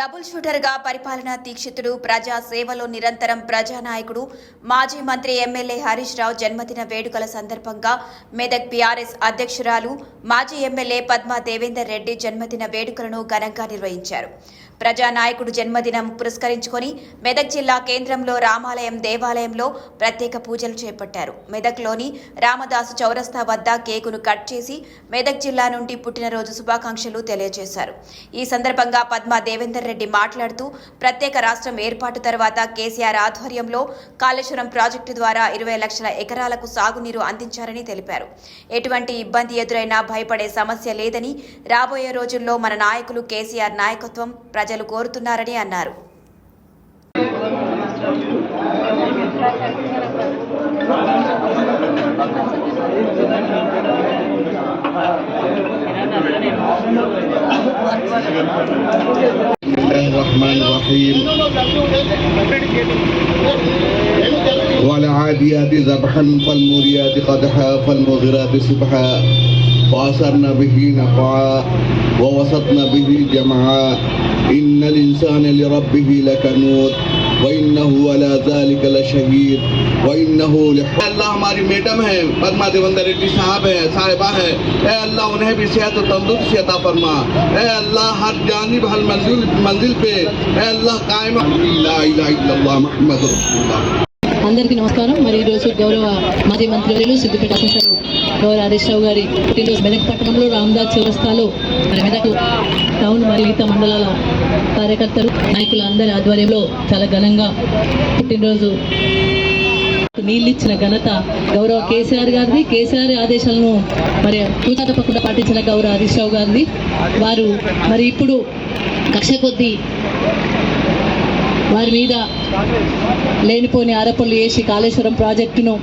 Double షూటర్గా పరిపాలనా దీక్షితుడు ప్రజా సేవలో నిరంతరం ప్రజానాయకుడు మాజీ మంత్రి ఎమ్మెల్యే హరీష్ రావు జన్మదిన వేడుకల సందర్భంగా మెదక్ బీఆర్ఎస్ అధ్యక్షురాలు మాజీ ఎమ్మెల్యే పద్మా దేవేందర్ రెడ్డి జన్మదిన వేడుకలను ఘనంగా నిర్వహించారు. ప్రజానాయకుడు జన్మదినం పురస్కరించుకొని మెదక్ జిల్లా కేంద్రంలో రామాలయం దేవాలయంలో ప్రత్యేక పూజలు చేపట్టారు. మెదక్లోని రామదాసు చౌరస్తా వద్ద కేకును కట్ చేసి మెదక్ జిల్లా నుండి పుట్టినరోజు శుభాకాంక్షలు తెలియజేశారు. ఈ సందర్భంగా పద్మా దేవేందర్ రెడ్డి మాట్లాడుతూ ప్రత్యేక రాష్ట్రం ఏర్పాటు తర్వాత కేసీఆర్ ఆధ్వర్యంలో కాళేశ్వరం ప్రాజెక్టు ద్వారా ఇరవై లక్షల ఎకరాలకు సాగునీరు అందించారని తెలిపారు. ఎటువంటి ఇబ్బంది ఎదురైనా భయపడే సమస్య లేదని రాబోయే రోజుల్లో మన నాయకులు కేసీఆర్ నాయకత్వం ప్రజలు కోరుతున్నారని అన్నారు الله الرحمن الرحيم والعاديات ذبحا فالموريات قدحا فالمغيرات سبحا وأثرنا به نقعا ووسطنا به جمعا. إن الإنسان لربه لكنود. وإنه ولا ذلك لشهيد. وإنه لحب اللہ ہماری میڈم ہے پدما دیوندر ریڈی صاحب ہے، صاحبہ ہے۔ اے اللہ، انہیں بھی صحت و تندرستی عطا فرما۔ اے اللہ، ہر جانب، ہر منزل منزل پہ۔ اے اللہ، قائم لا الہ الا اللہ محمد رسول اللہ۔ అందరికీ నమస్కారం. మరి ఈరోజు గౌరవ మాజీ మంత్రి సిద్దిపేట గౌరవ హరీష్ రావు గారి పుట్టినరోజు మెదక్ పట్టణంలో రామదాస్ చౌరస్తాలో మరి మెదక్ టౌన్ మరియు మండలాల కార్యకర్తలు నాయకులు అందరి ఆధ్వర్యంలో చాలా ఘనంగా పుట్టినరోజు నీళ్ళు ఇచ్చిన ఘనత గౌరవ కేసీఆర్ గారిది. కేసీఆర్ ఆదేశాలను మరి తూచా తప్పకుండా పాటించిన గౌరవ హరీష్ రావు గారిది. వారు మరి ఇప్పుడు కక్ష కొద్దీ వారి మీద లేనిపోని ఆరోపణలు వేసి కాళేశ్వరం ప్రాజెక్టును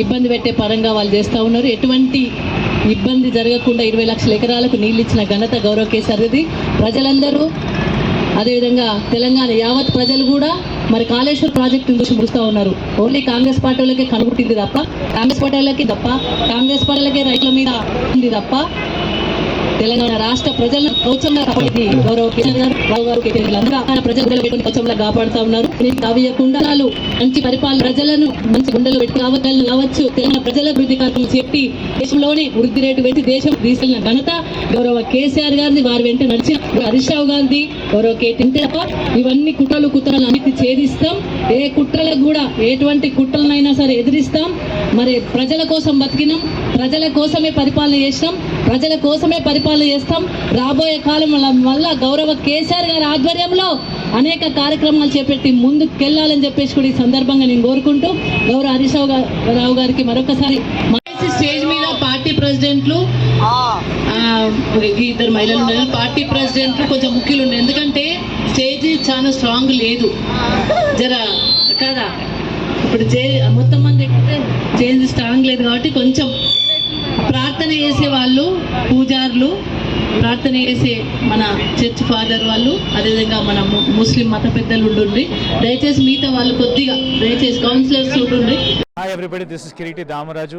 ఇబ్బంది పెట్టే పరంగా వాళ్ళు చేస్తూ ఉన్నారు. ఎటువంటి ఇబ్బంది జరగకుండా ఇరవై లక్షల ఎకరాలకు నీళ్ళు ఇచ్చిన ఘనత గౌరవ కేసీఆర్ది ప్రజలందరూ అదేవిధంగా తెలంగాణ యావత్ ప్రజలు కూడా మరి కాళేశ్వర ప్రాజెక్టు చూసి ముడుస్తూ ఉన్నారు. ఓన్లీ కాంగ్రెస్ పార్టీ వాళ్ళకే కనుగొట్టింది తప్ప కాంగ్రెస్ పార్టీ వాళ్ళకి తప్ప కాంగ్రెస్ పార్టీలకే రైతుల మీద ఉంది తప్ప తెలంగాణ రాష్ట్ర ప్రజలను కౌచంగా గౌరవ రావు గారు ప్రజలు పెట్టుకుని కాపాడుతా ఉన్నారు. దీనికి కావ్యకుండా మంచి పరిపాలన ప్రజలను మంచి గుండెలు పెట్టి కావకాలను కావచ్చు. తెలంగాణ ప్రజల అభివృద్ధి కార్యక్రమం చెప్పి దేశంలోనే వృద్ధి రేటు పెట్టి దేశం తీసుకెళ్ళిన ఘనత గౌరవ కేసీఆర్ గారిని వారి వెంట నడిచిన హరీష్ రావు గారిది. గౌరవ కేటీఆర్ తప్ప ఇవన్నీ కుట్రలు కుట్రలు అన్నిటి ఛేదిస్తాం. ఏ కుట్రలకు కూడా ఎటువంటి కుట్రలనైనా సరే ఎదిరిస్తాం. మరి ప్రజల కోసం బతికినాం. ప్రజల కోసమే పరిపాలన చేసినాం ప్రజల కోసమే పరిపాలన చేస్తాం. రాబోయే కాలం వల్ల గౌరవ కేసీఆర్ గారి ఆధ్వర్యంలో అనేక కార్యక్రమాలు చేపట్టి ముందుకెళ్ళాలని చెప్పేసి కూడా ఈ సందర్భంగా నేను కోరుకుంటూ గౌరవ హరీష్ రావు గారికి మరొకసారి స్టేజ్ మీద పార్టీ ప్రెసిడెంట్లు ఇద్దరు మహిళలు ఉన్నారు. పార్టీ ప్రెసిడెంట్లు కొంచెం ముఖ్యులు ఉండే ఎందుకంటే స్టేజ్ చాలా స్ట్రాంగ్ లేదు. జర కదా? ఇప్పుడు చే మొత్తం మంది ఎక్కితే చేంజ్ స్ట్రాంగ్ లేదు కాబట్టి కొంచెం ప్రార్థన చేసే వాళ్ళు పూజారులు ప్రార్థన చేసే మన చర్చ్ ఫాదర్ వాళ్ళు అదేవిధంగా మన ము- ముస్లిం మత పెద్దలు ఉండుండ్రి దయచేసి మిగతా వాళ్ళు కొద్దిగా దయచేసి కౌన్సిలర్స్ ఉండుండ్రి Hi everybody, this is Kiriti Damaraju.